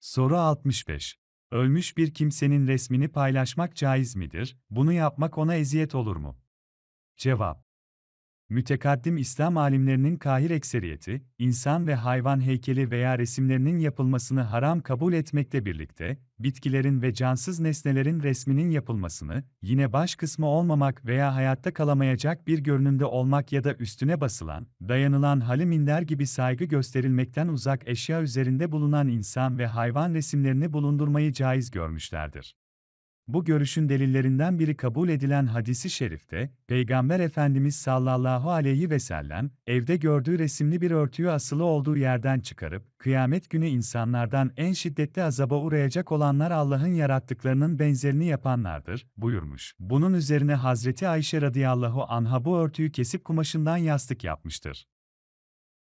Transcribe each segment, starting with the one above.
Soru 65. Ölmüş bir kimsenin resmini paylaşmak caiz midir? Bunu yapmak ona eziyet olur mu? Cevap. Mütekaddim İslam alimlerinin kahir ekseriyeti, insan ve hayvan heykeli veya resimlerinin yapılmasını haram kabul etmekle birlikte, bitkilerin ve cansız nesnelerin resminin yapılmasını, yine baş kısmı olmamak veya hayatta kalamayacak bir görünümde olmak ya da üstüne basılan, dayanılan halı minder gibi saygı gösterilmekten uzak eşya üzerinde bulunan insan ve hayvan resimlerini bulundurmayı caiz görmüşlerdir. Bu görüşün delillerinden biri kabul edilen hadisi şerifte, Peygamber Efendimiz sallallahu aleyhi ve sellem, evde gördüğü resimli bir örtüyü asılı olduğu yerden çıkarıp, kıyamet günü insanlardan en şiddetli azaba uğrayacak olanlar Allah'ın yarattıklarının benzerini yapanlardır, buyurmuş. Bunun üzerine Hazreti Ayşe radıyallahu anha bu örtüyü kesip kumaşından yastık yapmıştır.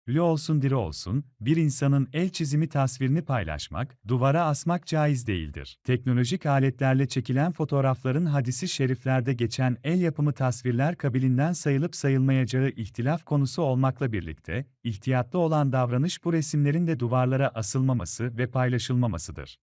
Lü olsun diri olsun, bir insanın el çizimi tasvirini paylaşmak, duvara asmak caiz değildir. Teknolojik aletlerle çekilen fotoğrafların hadisi şeriflerde geçen el yapımı tasvirler kabilinden sayılıp sayılmayacağı ihtilaf konusu olmakla birlikte, ihtiyatlı olan davranış bu resimlerin de duvarlara asılmaması ve paylaşılmamasıdır.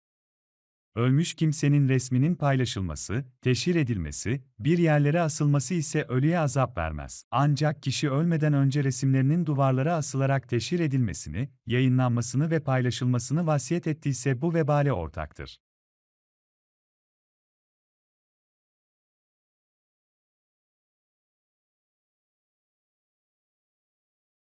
Ölmüş kimsenin resminin paylaşılması, teşhir edilmesi, bir yerlere asılması ise ölüye azap vermez. Ancak kişi ölmeden önce resimlerinin duvarlara asılarak teşhir edilmesini, yayınlanmasını ve paylaşılmasını vasiyet ettiyse bu vebale ortaktır.